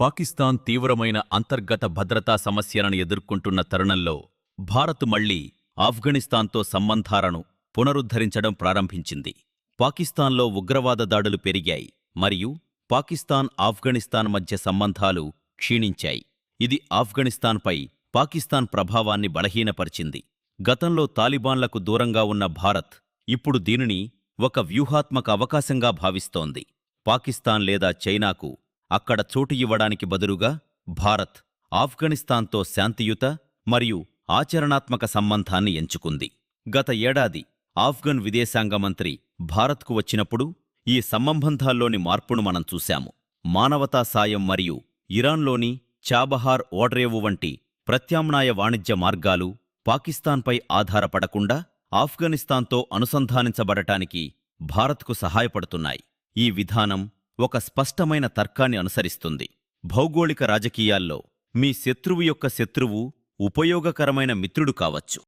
పాకిస్తాన్ తీవ్రమైన అంతర్గత భద్రతా సమస్యలను ఎదుర్కొంటున్న తరుణంలో భారత్ మళ్ళీ ఆఫ్ఘనిస్తాన్తో సంబంధాలను పునరుద్ధరించడం ప్రారంభించింది. పాకిస్తాన్లో ఉగ్రవాద దాడులు పెరిగాయి మరియు పాకిస్తాన్ ఆఫ్ఘనిస్తాన్ మధ్య సంబంధాలు క్షీణించాయి. ఇది ఆఫ్ఘనిస్తాన్పై పాకిస్తాన్ ప్రభావాన్ని బలహీనపరిచింది. గతంలో తాలిబాన్లకు దూరంగా ఉన్న భారత్ ఇప్పుడు దీనిని ఒక వ్యూహాత్మక అవకాశంగా భావిస్తోంది. పాకిస్తాన్ లేదా చైనాకు అక్కడ చోటు ఇవ్వడానికి బదులుగా భారత్ ఆఫ్ఘనిస్తాన్తో శాంతియుత మరియు ఆచరణాత్మక సంబంధాన్ని ఎంచుకుంది. గత ఏడాది ఆఫ్ఘన్ విదేశాంగ మంత్రి భారత్కు వచ్చినప్పుడు ఈ సంబంధాల్లోని మార్పును మనం చూశాము. మానవతా సాయం మరియు ఇరాన్లోని చాబహార్ ఓడ్రేవు వంటి ప్రత్యామ్నాయ వాణిజ్య మార్గాలు పాకిస్తాన్పై ఆధారపడకుండా ఆఫ్ఘనిస్తాన్తో అనుసంధానించబడటానికి భారత్కు సహాయపడుతున్నాయి. ఈ విధానం ఒక స్పష్టమైన తర్కాన్ని అనుసరిస్తుంది. భౌగోళిక రాజకీయాల్లో మీ శత్రువు యొక్క శత్రువు ఉపయోగకరమైన మిత్రుడు కావచ్చు.